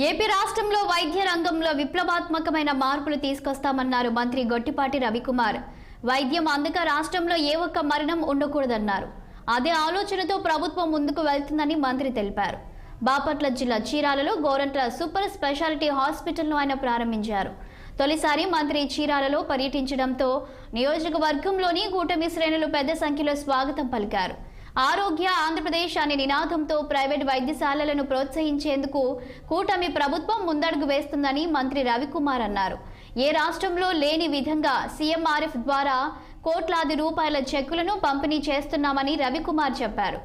AP రాష్ట్రంలో వైద్య రంగంలో విప్లవాత్మకమైన మార్పులు తీసుకొస్తామన్నారు మంత్రి గొట్టిపాటి రవికుమార్. వైద్యం అందక రాష్ట్రంలో ఏ ఒక్క మరణం ఉండకూడదన్నారు. అదే ఆలోచనతో ప్రభుత్వం ముందుకు వెళ్తుందని మంత్రి తెలిపారు. బాపట్ల జిల్లా చీరాలలో గోరంట్ల సూపర్ స్పెషాలిటీ హాస్పిటల్ను ఆయన ప్రారంభించారు. తొలిసారి మంత్రి చీరాలలో పర్యటించడంతో నియోజకవర్గంలోని కూటమి శ్రేణులు పెద్ద సంఖ్యలో స్వాగతం పలికారు. ఆరోగ్య ఆంధ్రప్రదేశ్ అనే నినాదంతో ప్రైవేట్ వైద్యశాలలను ప్రోత్సహించేందుకు కూటమి ప్రభుత్వం ముందడుగు వేస్తుందని మంత్రి రవికుమార్ అన్నారు. ఏ రాష్ట్రంలో లేని విధంగా సీఎంఆర్ఎఫ్ ద్వారా కోట్లాది రూపాయల చెక్కులను పంపిణీ చేస్తున్నామని రవికుమార్ చెప్పారు.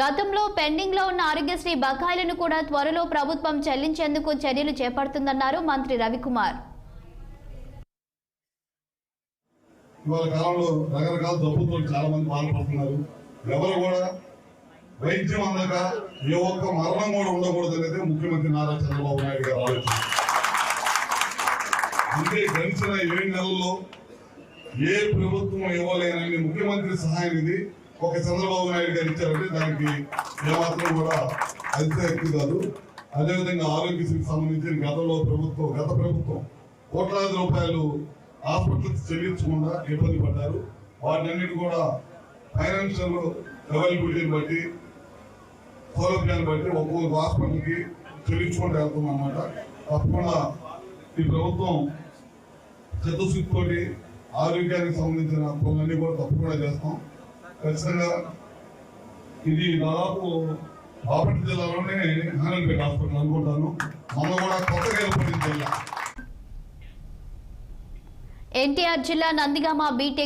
గతంలో పెండింగ్లో ఉన్న ఆరోగ్యశ్రీ బకాయిలను కూడా త్వరలో ప్రభుత్వం చెల్లించేందుకు చర్యలు చేపడుతుందన్నారు మంత్రి రవికుమార్. ఇవాళ కాలంలో రకరకాల జబ్బులతో చాలా మంది బాధపడుతున్నారు. ఎవరు కూడా వైద్యం అందక ఏ ఒక్క మరణం కూడా ఉండకూడదు అనేది ముఖ్యమంత్రి నారా చంద్రబాబు నాయుడు గారు ఆలోచన. అంటే గడిచిన ఏడు నెలల్లో ఏ ప్రభుత్వం ఇవ్వలేనని ముఖ్యమంత్రి సహాయం ఇది. ఒక చంద్రబాబు నాయుడు గారు ఇచ్చారంటే దానికి ఏమాత్రం కూడా అతిశక్తి కాదు. అదేవిధంగా ఆరోగ్యశ్రీకి సంబంధించిన గతంలో ప్రభుత్వం గత ప్రభుత్వం కోట్లాది రూపాయలు హాస్పిటల్స్ చెల్లించకుండా ఇబ్బంది పడ్డారు. వాటినన్నిటి కూడా ఫైనాన్షియల్ అవైలబిలిటీని బట్టి సౌలభ్యాన్ని బట్టి ఒక్కొక్క హాస్పిటల్కి చెల్లించుకుంటూ వెళ్తాం అనమాట తప్పకుండా ఈ ప్రభుత్వం చిత్తశుద్ధితోటి ఆరోగ్యానికి సంబంధించిన పనులన్నీ కూడా తప్పకుండా చేస్తాం. ఖచ్చితంగా ఇది దాదాపు బాపట్ల జిల్లాలోనే హానల్పేట హాస్పిటల్ అనుకుంటాను. మనం కూడా కొత్తగా ఏర్పడింది జిల్లా ఎన్టీఆర్ జిల్లా నందిగామ బీటెక్